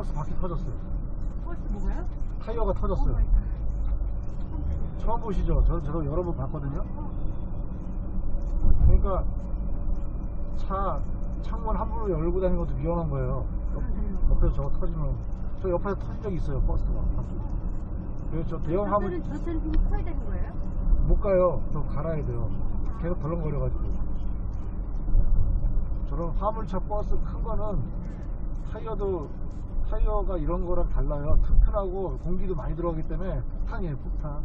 버스 바퀴 터졌어요. 버스 뭐가요? 타이어가 터졌어요. 처음 보시죠? 저, 저도 여러 번 봤거든요. 그러니까 차 창문 함부로 열고 다니는 것도 위험한 거예요. 옆, 옆에서 저거 터지면 저 옆에서 터진 적이 있어요 버스가 바퀴. 그래서 저 대형 화물 저들은 힘이 커야 되는 거예요? 못 가요. 저 갈아야 돼요. 계속 덜렁거려가지고. 저런 화물차 버스 큰 거는 타이어도 타이어가 이런 거랑 달라요. 튼튼하고 공기도 많이 들어가기 때문에 폭탄이에요, 폭탄.